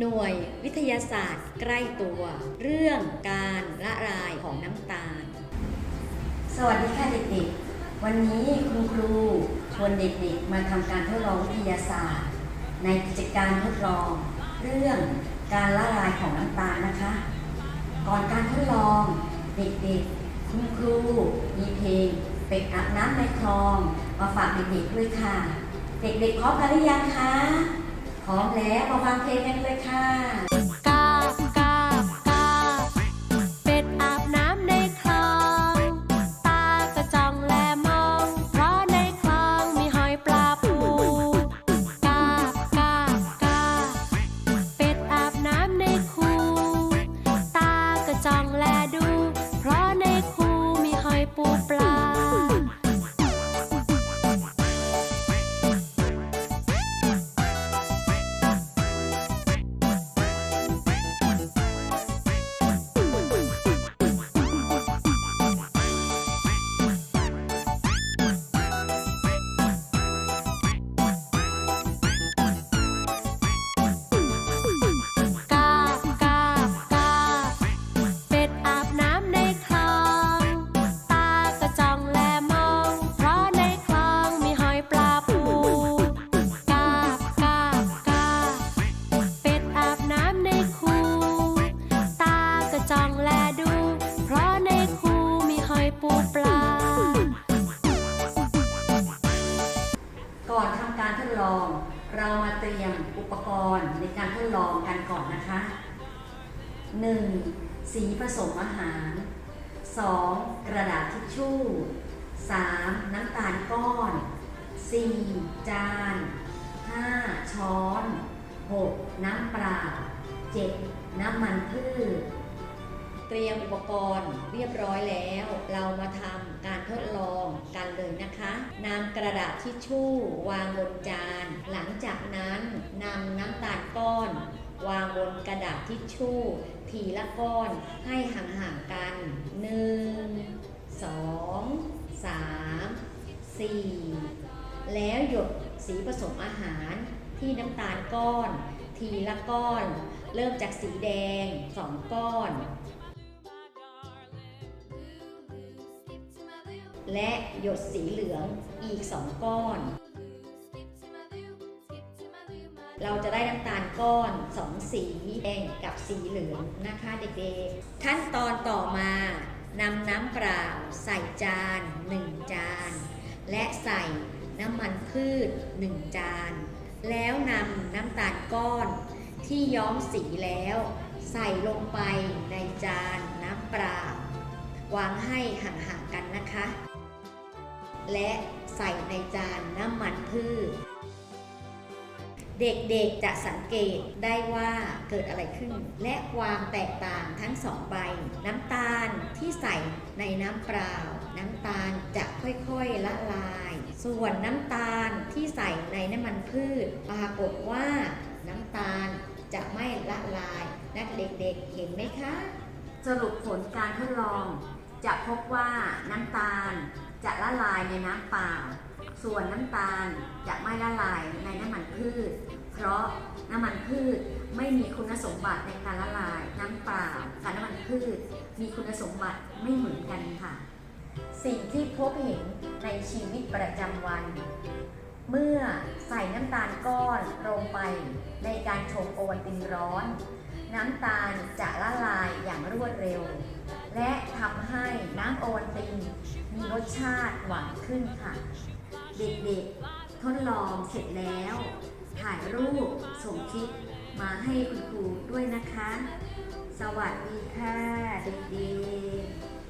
หน่วยวิทยาศาสตร์ใกล้ตัว เรื่องการละลายของน้ำตาล สวัสดีค่ะเด็กๆ วันนี้คุณครูชวนเด็กๆ มาทำการทดลองวิทยาศาสตร์ ในกิจการทดลอง เรื่องการละลายของน้ำตาลนะคะ ก่อนการทดลองเด็กๆ คุณครูมีเพลงเป็ดอาบน้ำในคลอง มาฝากเด็กๆด้วยค่ะ เด็กๆพร้อมกันหรือยังคะ พร้อมแล้วมาฟังเพลงกันเลยค่ะ อุปกรณ์ในการทดลองกันก่อนนะคะ 1. สีผสมอาหาร 2. กระดาษทิชชู่ 3. น้ำตาลก้อน 4. จาน 5. ช้อน 6. น้ำเปล่า 7. น้ำมันพืช เตรียมอุปกรณ์เรียบร้อยแล้ว เรามาทำการทดลองกันเลยนะคะนำกระดาษทิชชู่ วางบนจาน หลังจากนั้นนำน้ำตาลก้อน วางบนกระดาษทิชชู่ ทีละก้อนให้ห่างๆกัน 1 2 3 4 แล้วหยดสีผสมอาหารที่น้ำตาลก้อน ทีละก้อน เริ่มจากสีแดง 2 ก้อน และหยดสีเหลืองอีก 2 ก้อน เราจะได้น้ำตาลก้อน 2 สีแดงกับสีเหลืองนะคะเด็กๆ ขั้นตอนต่อมานำน้ำเปล่าใส่จาน 1 จาน และใส่น้ำมันพืช 1 จาน แล้วนำน้ำตาลก้อนที่ย้อมสีแล้ว ใส่ลงไปในจานน้ำเปล่าวางให้ห่างๆกัน และใส่ในจานน้ำมันพืช เด็กๆจะสังเกตได้ว่าเกิดอะไรขึ้น และความแตกต่างทั้งสองใบ น้ำตาลที่ใส่ในน้ำเปล่า น้ำตาลจะค่อยๆละลาย ส่วนน้ำตาลที่ใส่ในน้ำมันพืช ปรากฏว่าน้ำตาลจะไม่ละลาย นักเด็กๆเห็นไหมคะ สรุปผลการทดลอง จะพบว่าน้ำตาล จะละลายในน้ำเปล่า ส่วนน้ำตาลจะไม่ละลายในน้ำมันพืช เพราะน้ำมันพืชไม่มีคุณสมบัติในการละลายน้ำเปล่ากับน้ำมันพืช มีคุณสมบัติไม่เหมือนกันค่ะ สิ่งที่พบเห็นในชีวิตประจำวัน เมื่อใส่น้ำตาลก้อนลงไปในการชงโอวัลตินร้อน น้ำตาลจะละลายอย่างรวดเร็ว และ ให้น้ำโอวัลตินมีรสชาติหวานขึ้นค่ะ เด็กๆทดลองเสร็จแล้ว ถ่ายรูปส่งคลิปมาให้คุณครูด้วยนะคะ สวัสดีค่ะ เด็กๆ